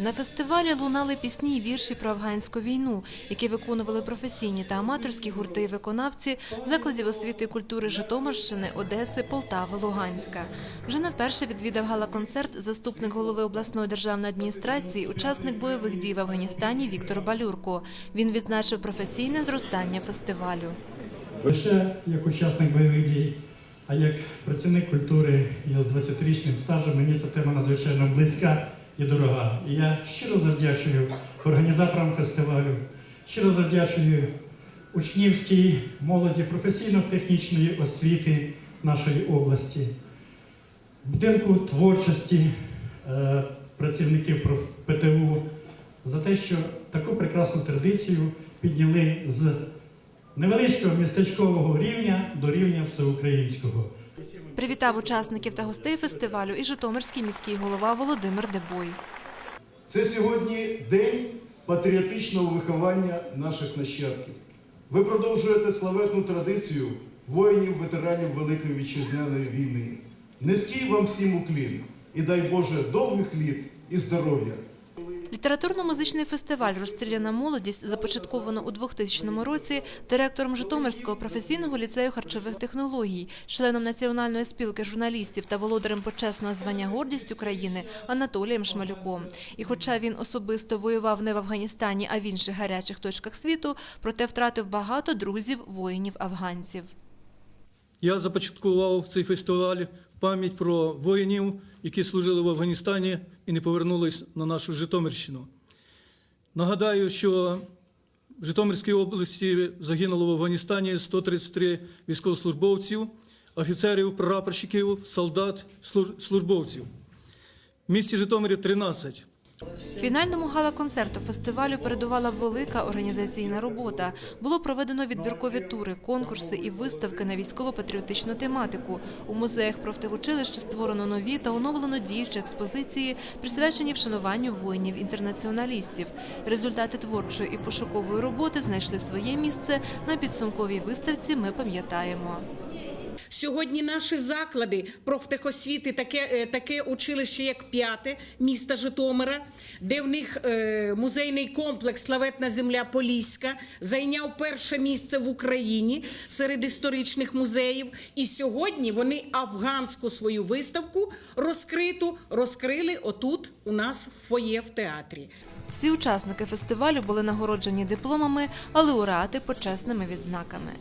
На фестивалі лунали пісні й вірші про афганську війну, які виконували професійні та аматорські гурти і виконавці закладів освіти і культури Житомирщини, Одеси, Полтави, Луганська. Вже не вперше відвідав гала-концерт заступник голови обласної державної адміністрації, учасник бойових дій в Афганістані Віктор Балюрко. Він відзначив професійне зростання фестивалю. лише як учасник бойових дій, а як працівник культури і з 20-річним стажем мені ця тема надзвичайно близька і дорога. І я щиро завдячую організаторам фестивалю, щиро завдячую учнівській молоді професійно-технічної освіти нашої області, будинку творчості е, працівників ПТУ за те, що таку прекрасну традицію підняли з невеличкого містечкового рівня до рівня всеукраїнського. Привітав учасників та гостей фестивалю і Житомирський міський голова Володимир Дебой. Це сьогодні день патріотичного виховання наших нащадків. Ви продовжуєте славетну традицію воїнів-ветеранів Великої Вітчизняної війни. Низький вам всім уклін і дай Боже довгих літ і здоров'я. Літературно-музичний фестиваль Розстріляна молодість започатковано у 2000 році директором Житомирського професійного ліцею харчових технологій, членом Національної спілки журналістів та володарем почесного звання Гордість України Анатолієм Шмалюком. І хоча він особисто воював не в Афганістані, а в інших гарячих точках світу, проте втратив багато друзів воїнів-афганців. Я започаткував цей фестиваль пам'ять про воїнів, які служили в Афганістані і не повернулись на нашу Житомирщину. Нагадаю, що в Житомирській області загинуло в Афганістані 133 військовослужбовців, офіцерів, прапорщиків, солдат, службовців. В місті Житомирі 13. Фінальному гала-концерту фестивалю передувала велика організаційна робота. Було проведено відбіркові тури, конкурси і виставки на військово-патріотичну тематику. У музеях профтехучилища створено нові та оновлено діючі експозиції, присвячені вшануванню воїнів-інтернаціоналістів. Результати творчої і пошукової роботи знайшли своє місце на підсумковій виставці. Ми пам'ятаємо. Сьогодні наші заклади профтехосвіти, таке, е, таке училище, як п'яте міста Житомира, де в них е, музейний комплекс Славетна земля Поліська зайняв перше місце в Україні серед історичних музеїв. І сьогодні вони афганську свою виставку розкриту розкрили отут у нас в фоє в театрі. Всі учасники фестивалю були нагороджені дипломами, а лауреати почесними відзнаками.